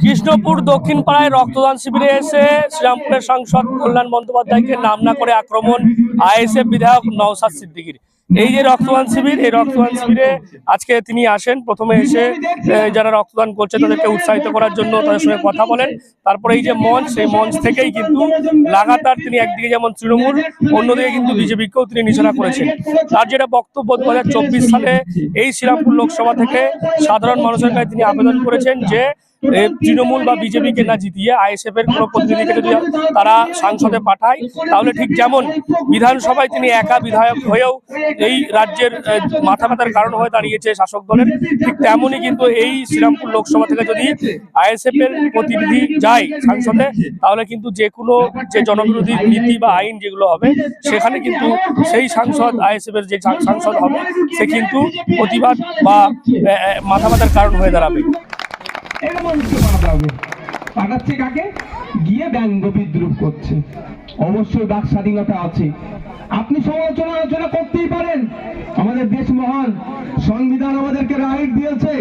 কৃষ্ণপুর দক্ষিণ পাড়ায় রক্তদান শিবিরে এসে শ্রীরামপুরের সাংসদ কল্যাণ বন্দ্যোপাধ্যায়কে নাম না করে আক্রমণ, আইএসএফ বিধায়ক নওসাদ সিদ্দিকির। এই যে রক্তদান শিবির, এই রক্তদান শিবিরে আজকে তিনি আসেন, প্রথমে এসে যারা রক্তদান করছে তাদেরকে উৎসাহিত করার জন্য তাদের সঙ্গে কথা বলেন। তারপরে এই যে মঞ্চ, সেই মঞ্চ থেকেই কিন্তু লাগাতার তিনি একদিকে যেমন তৃণমূল, অন্যদিকে কিন্তু বিজেপিকেও তিনি নিশানা করেছেন। তার যেটা বক্তব্য দু হাজার চব্বিশ সালে এই শ্রীরামপুর লোকসভা থেকে সাধারণ মানুষের কাছে তিনি আবেদন করেছেন যে তৃণমূল বা বিজেপিকে না জিতিয়ে আইএসএফ এর কোনো প্রতিনিধিকে যদি তারা সংসদে পাঠায় তাহলে ঠিক যেমন বিধানসভায় তিনি একা বিধায়ক হয়েও এই রাজ্যের মাথা ব্যথার কারণ হয়ে দাঁড়িয়েছে শাসক দলের। ঠিক তেমনই কিন্তু এই শ্রীরামপুর লোকসভা থেকে যদি আইএসএফ এর প্রতিনিধি যায় সংসদে তাহলে কিন্তু যে কোনো যে জনবিরোধী নীতি বা আইন যেগুলো হবে সেখানে কিন্তু সেই সাংসদ আইএসএফ এর যে সাংসদ হবে সে কিন্তু প্রতিবাদ বা মাথা ব্যথার কারণ হয়ে দাঁড়াবে। এটা মানুষকে পাঠাতে হবে পাঠাচ্ছে কাকে গিয়ে ব্যঙ্গ বিদ্রুপ করছে। অবশ্যই বাক স্বাধীনতা আছে। আপনি সমালোচনা আলোচনা করতেই পারেন। আমাদের দেশ মহান সংবিধান আমাদেরকে রাইট দিয়েছে।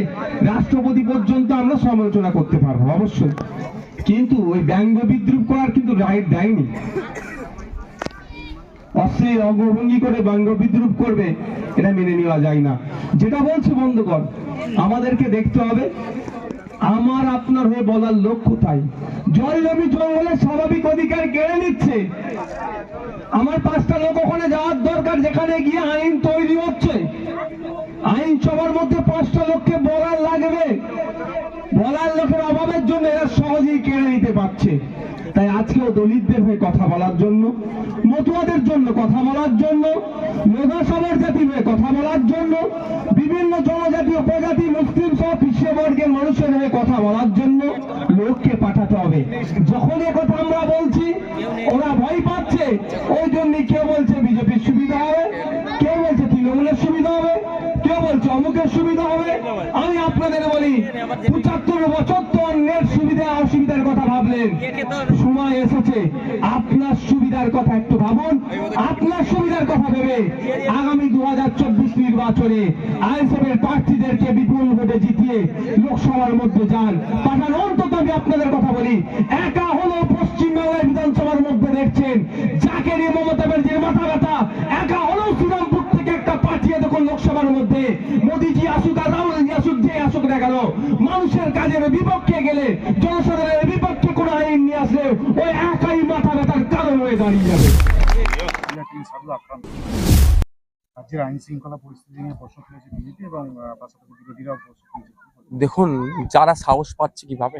রাষ্ট্রপতি পর্যন্ত আমরা সমালোচনা করতে পারব, অবশ্যই। কিন্তু ওই ব্যঙ্গ বিদ্রুপ করার কিন্তু রাইট দেয়নি। অশ্লীল অঙ্গভঙ্গি করে ব্যঙ্গ বিদ্রুপ করবে, এটা মেনে নেওয়া যায় না। যেটা বলছি বন্ধুগণ, আমাদেরকে দেখতে হবে আমার আপনার হয়ে বলার লোক কোথায়? জল জমি জঙ্গলের স্বাভাবিক অধিকার কেড়ে নিচ্ছে। আমার পাঁচটা লোক ওখানে যাওয়ার দরকার, যেখানে গিয়ে আইন তৈরি হচ্ছে। আইন সবার মধ্যে পাঁচটা লোককে বলার লাগবে। বলার লোকের অভাবের জন্য এরা সহজেই কেড়ে নিতে পারছে। তাই আজকেও দলিতদের হয়ে কথা বলার জন্য, মতুয়াদের জন্য কথা বলার জন্য, মেধা সবার জাতির হয়ে কথা বলার জন্য, বিভিন্ন জনজাতি উপজাতি মুসলিম সহ পিছিয়ে মানুষের হয়ে কথা বলার জন্য লোককে পাঠাতে হবে। যখন কথা আমরা বলছি, ওরা ভয় পাচ্ছে, ওই জন্য কেউ বলছে বিজেপির সুবিধা হবে। অমুকের সুবিধা হবে? আমি আপনাদের বলি পঁচাত্তর বছর তো অন্যের সুবিধা অসুবিধার কথা ভাবলেন। সময় এসেছে আপনার সুবিধার কথা একটু ভাবুন আপনার সুবিধার কথা ভেবে। আগামী দু নির্বাচনে আইএসএফের প্রার্থীদেরকে বিপুল ভোটে জিতিয়ে লোকসভার মধ্যে যান। পাঠান অন্তত আমি আপনাদের কথা বলি একা হলো পশ্চিমবাংলার বিধানসভার মধ্যে দেখছেন যাকে নিয়ে মমতা ব্যানার্জির মাথা ব্যথা। কেন মানুষের কাজের বিপক্ষে গেলে জনসাধারণের বিপক্ষে কোনো আইন নিয়ে আসলে ওই একাই মাথা ব্যথার কারণ হয়ে দাঁড়িয়ে যাবে। তিনি সাধু আক্রান্ত রাজ্যের আইন শৃঙ্খলা পরিস্থিতি নিয়ে প্রশ্ন তুলেছে বিজেপি এবং পাশাপাশি বিরোধীরাও প্রশ্ন দেখুন যারা সাহস পাচ্ছে কীভাবে?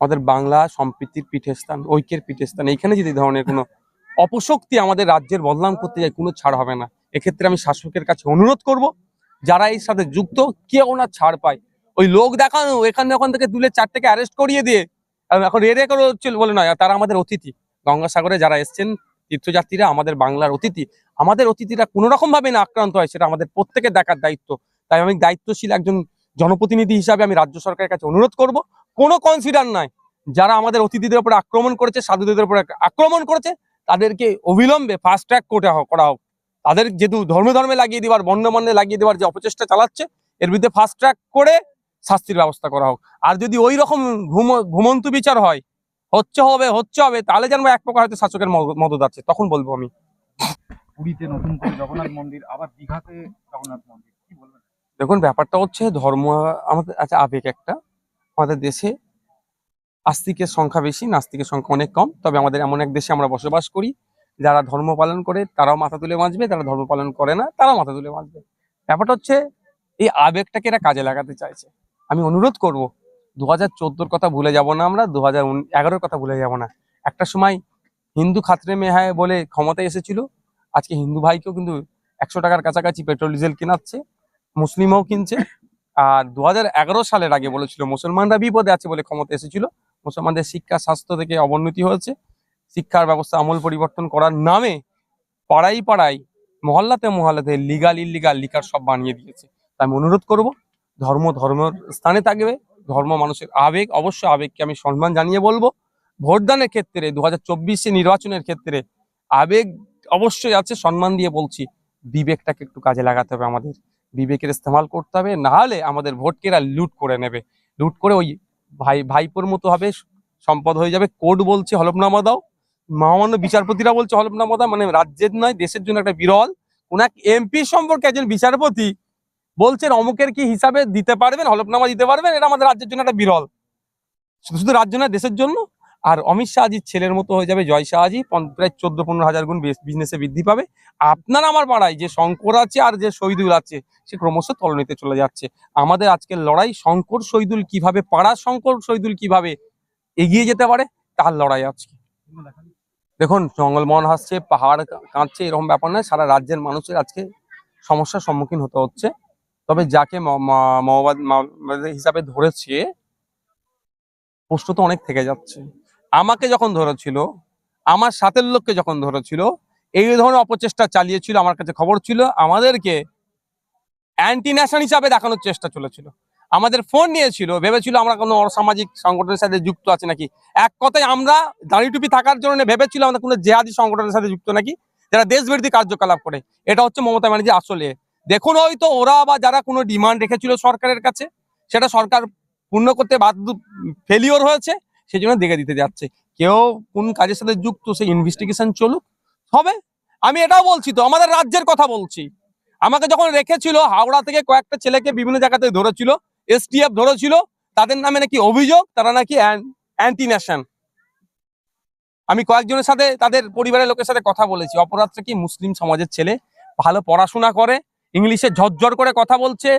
আমাদের বাংলা সম্প্রীতির পীঠস্থান ঐক্যের পীঠস্থান এইখানে যদি ধরনের কোনো অপশক্তি আমাদের রাজ্যের বদনাম করতে যায় কোনো ছাড় হবে না। এক্ষেত্রে আমি শাসকের কাছে অনুরোধ করব যারা এর সাথে যুক্ত কেউ না ছাড় পায়। ওই লোক দেখানো, এখানে ওখান থেকে তুলে চারটেকে অ্যারেস্ট করিয়ে দিয়ে এখন রে করে হচ্ছে বলে নয় তারা আমাদের অতিথি। গঙ্গাসাগরে যারা এসছেন, তীর্থযাত্রীরা আমাদের বাংলার অতিথি। আমাদের অতিথিরা কোনো ভাবে না আক্রান্ত হয়, সেটা আমাদের প্রত্যেকের দেখার দায়িত্ব। তাই আমি দায়িত্বশীল একজন জনপ্রতিনিধি হিসাবে আমি রাজ্য সরকারের কাছে অনুরোধ করব, কোনো কনসিডার নাই। যারা আমাদের অতিথিদের উপরে আক্রমণ করেছে, সাধুদের উপরে আক্রমণ করেছে, তাদেরকে অবিলম্বে ফাস্ট ট্র্যাক কোর্টে করা হোক। তাদের যেহেতু ধর্মে ধর্মে লাগিয়ে দেওয়ার বর্ণে লাগিয়ে দেওয়ার যে অপচেষ্টা চালাচ্ছে, এর বিরুদ্ধে ফাস্ট ট্র্যাক করে শাস্তির ব্যবস্থা করা হোক। আর যদি ওই রকম ঘুম ঘুমন্ত বিচার হয় হচ্ছে হবে হচ্ছে হবে তাহলে জানব এক প্রকার হয়তো শাসকের মদত আছে তখন বলব আমি। পুরীতে নতুন করে জগন্নাথ মন্দির আবার দীঘাতে জগন্নাথ মন্দির কি বলবেন? দেখুন ব্যাপারটা হচ্ছে ধর্ম আমাদের আচ্ছা আবেগ একটা। আমাদের দেশে আস্তিকের সংখ্যা বেশি নাস্তিকের সংখ্যা অনেক কম তবে আমাদের এমন এক দেশে আমরা বসবাস করি যারা ধর্ম পালন করে তারাও মাথা তুলে বাঁচবে যারা ধর্ম পালন করে না তারাও মাথা তুলে বাঁচবে। ব্যাপারটা হচ্ছে এই আবেগটাকে এরা কাজে লাগাতে চাইছে। আমি অনুরোধ করব দু হাজার কথা ভুলে যাব না আমরা দু হাজার কথা ভুলে যাব না। একটা সময় হিন্দু খাতরে মেহায় বলে ক্ষমতায় এসেছিল, আজকে হিন্দু ভাইকেও কিন্তু একশো টাকার কাছাকাছি পেট্রোল, ডিজেল কেনাচ্ছে, মুসলিমও কিনছে। আর দু হাজার এগারো সালের আগে বলেছিল, মুসলমানরা বিপদে আছে বলে ক্ষমতা এসেছিল। মুসলমানদের শিক্ষা, স্বাস্থ্য থেকে অবনতি হয়েছে। শিক্ষার ব্যবস্থা আমল পরিবর্তন করার নামে পাড়াই পাড়াই মহল্লাতে মহল্লাতে লিগাল ইলিগাল লিকার সব বানিয়ে দিয়েছে। তাই আমি অনুরোধ করব ধর্ম, ধর্মের স্থানে থাকবে, ধর্ম মানুষের আবেগ অবশ্য আবেগকে আমি সম্মান জানিয়ে বলব। ভোটদানের ক্ষেত্রে দু হাজার নির্বাচনের ক্ষেত্রে আবেগ অবশ্যই আছে, সম্মান দিয়ে বলছি, বিবেকটাকে একটু কাজে লাগাতে হবে আমাদের। বিবেকের ইস্তেমাল করতে হবে নাহলে আমাদের ভোটকেরা লুট করে নেবে। লুট করে ওই ভাই, ভাইপোর মতো হবে, সম্পদ হয়ে যাবে। কোর্ট বলছে, হলফনামা দাও। মহামান্য বিচারপতিরা বলছে, হলফনামা দাও। মানে রাজ্যের নয়, দেশের জন্য একটা বিরল। কোন এক এমপি সম্পর্কে একজন বিচারপতি বলছেন, অমুকের কি হিসাবে দিতে পারবেন, হলফনামা দিতে পারবেন? এটা আমাদের রাজ্যের জন্য একটা বিরল। শুধু শুধু রাজ্য না দেশের জন্য। আর অমিত শাহজির ছেলের মতো হয়ে যাবে জয় শাহজি প্রায় চোদ্দ পনেরো হাজার গুণ বিজনেসে বৃদ্ধি পাবে। আপনার আমার পাড়ায় যে শঙ্কর আছে আর যে শহীদুল আছে, সে ক্রমশ তলনিতে চলে যাচ্ছে। আমাদের আজকের লড়াই, শঙ্কর শহীদুল কীভাবে পাড়ার শঙ্কর শহীদুল কীভাবে এগিয়ে যেতে পারে, তার লড়াই আজকে। দেখুন জঙ্গলমহল হাসছে, পাহাড় কাঁদছে, এরকম ব্যাপার নয়, সারা রাজ্যের মানুষের আজকে সমস্যার সম্মুখীন হতে হচ্ছে। তবে যাকে মাওবাদ হিসাবে ধরেছে, প্রশ্ন তো অনেক থেকে যাচ্ছে। আমাকে যখন ধরেছিল, আমার সাথের লোককে যখন ধরেছিল, এই ধরনের অপচেষ্টা চালিয়েছিল, আমার কাছে খবর ছিল, আমাদেরকে অ্যান্টি ন্যাশন হিসাবে দেখানোর চেষ্টা চলেছিল। আমাদের ফোন নিয়েছিল, ভেবেছিল আমরা কোনো অসামাজিক সংগঠনের সাথে যুক্ত আছে নাকি? এক কথায় আমরা দাঁড়ি টুপি থাকার জন্য ভেবেছিল আমরা কোনো জেহাদি সংগঠনের সাথে যুক্ত নাকি? যারা দেশবিরোধী কার্যকলাপ করে। এটা হচ্ছে মমতা ব্যানার্জি আসলে দেখুন হয়তো ওরা বা যারা কোনো ডিমান্ড রেখেছিল সরকারের কাছে, সেটা সরকার পূর্ণ করতে বাধ্য ফেলিওর হয়েছে সেই জন্য দেখে দিতে যাচ্ছে। কেউ কোন কাজের সাথে যুক্ত, সেই ইনভেস্টিগেশন চলুক। হবে আমি এটাও বলছি তো, আমাদের রাজ্যের কথা বলছি। আমাকে যখন রেখেছিল, হাওড়া থেকে কয়েকটা ছেলেকে বিভিন্ন জায়গাতে ধরেছিল এসটিএফ ধরেছিল, তাদের নামে নাকি অভিযোগ, তারা নাকি অ্যান্টি ন্যাশন আমি কয়েকজনের সাথে, তাদের পরিবারের লোকের সাথে কথা বলেছি। অপরাধটা কি মুসলিম সমাজের ছেলে? ভালো পড়াশোনা করে ইংলিশে ঝরঝর করে কথা বলছে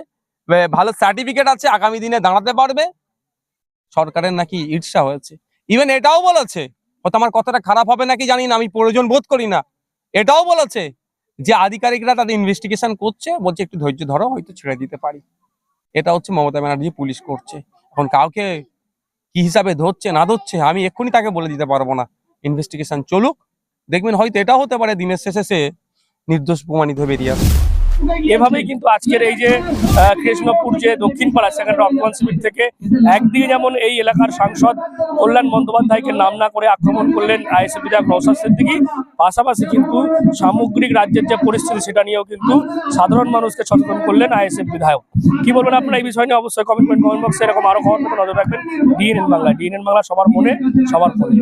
ভালো সার্টিফিকেট আছে, আগামী দিনে দাঁড়াতে পারবে। সরকারের নাকি ঈর্ষা হয়েছে। ইভেন এটাও বলেছে হয়তো আমার কথাটা খারাপ হবে নাকি জানি না, আমি প্রয়োজন বোধ করি না। এটাও বলেছে যে আধিকারিকরা তাদের ইনভেস্টিগেশন করছে, বলছে একটু ধৈর্য ধরো, হয়তো ছেড়ে দিতে পারি। এটা হচ্ছে মমতা ব্যানার্জি পুলিশ করছে। এখন কাউকে কি হিসাবে ধরছে, না ধরছে, আমি এক্ষুনি তাকে বলে দিতে পারব না। ইনভেস্টিগেশন চলুক, দেখবেন হয়তো এটাও হতে পারে, দিনের শেষে সে নির্দোষ প্রমাণিত হয়ে বেরিয়ে আসবে। এভাবেই কিন্তু আজকের এই যে কৃষ্ণপুর যে দক্ষিণ পাড়া সেখানে রক্তদান শিবির থেকে একদিকে যেমন এই এলাকার সাংসদ কল্যাণ বন্দ্যোপাধ্যায়কে নাম না করে আক্রমণ করলেন আইএসএফ বিধায়ক নৌসাদ সিদ্দিকি, পাশাপাশি কিন্তু সামগ্রিক রাজ্যের যে পরিস্থিতি সেটা নিয়েও কিন্তু সাধারণ মানুষকে সচেতন করলেন আইএসএফ বিধায়ক। কি বলবেন আপনারা এই বিষয় নিয়ে? অবশ্যই কমেন্টমেন্ট কমেন্ট বক্সে এরকম আরও খবর নজর রাখবেন। ডিএনএন বাংলা ডিএনএন বাংলা সবার মনে, সবার ফোনে।